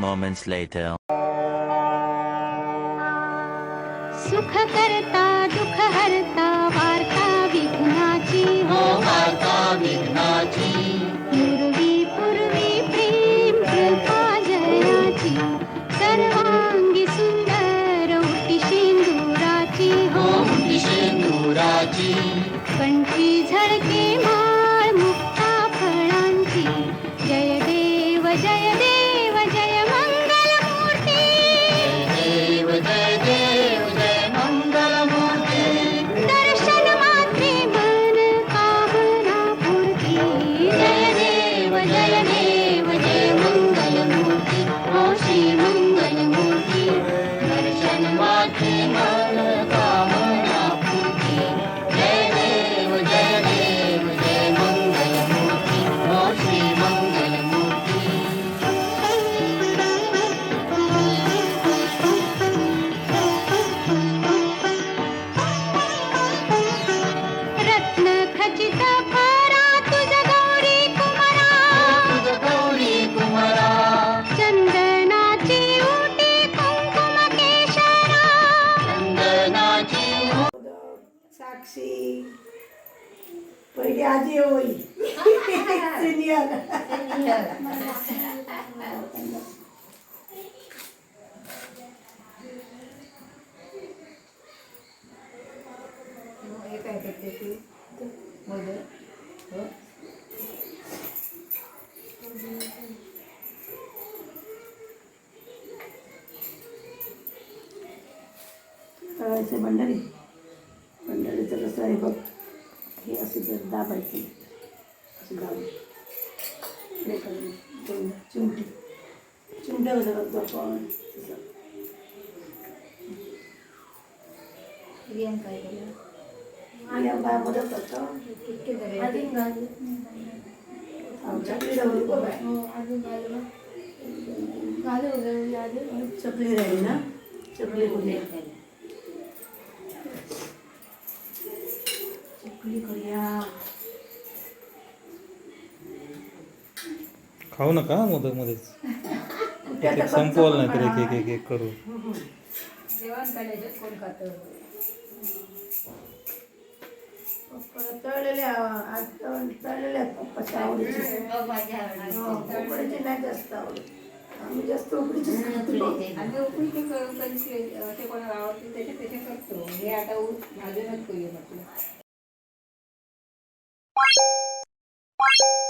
moments later. सुख करता दुःख हरता वार्ता विघ्नाची हो वार्ता विघ्नाची पूर्वी पूर्वी प्रेम कृपा जयाची सर्वांगी सुंदर उटी शेंदुराची हो उटी शेंदुराची कंठी झळके पहिली आजी होई. सिनियर हे काय करते ती? मोदक हो? तळायचं भंडारी. भंडारीचं कसं आहे बघ. हे असे जर दाबायचे असे दाबून इकडे करून दोन चिमटी. आपण बाय मदत करतो बघ. चकली राहिली ना? चकली करूया करूया? खाऊ नका हा मोदक मध्येच एक संपवल नाही तर एक एक एक एक करू. पप्पाला तळलेले आव- आज तळ- तळलेले आहेत पप्पाच्या आवडीचे. हो, उकडीचे नाही जास्त आवडत. आम्ही जास्त उकडीचे खातो. आम्ही उकडीचे करून कधी ते कोणाला आवडते करतो. हे आता भाजूनच करूया म्हटलं. you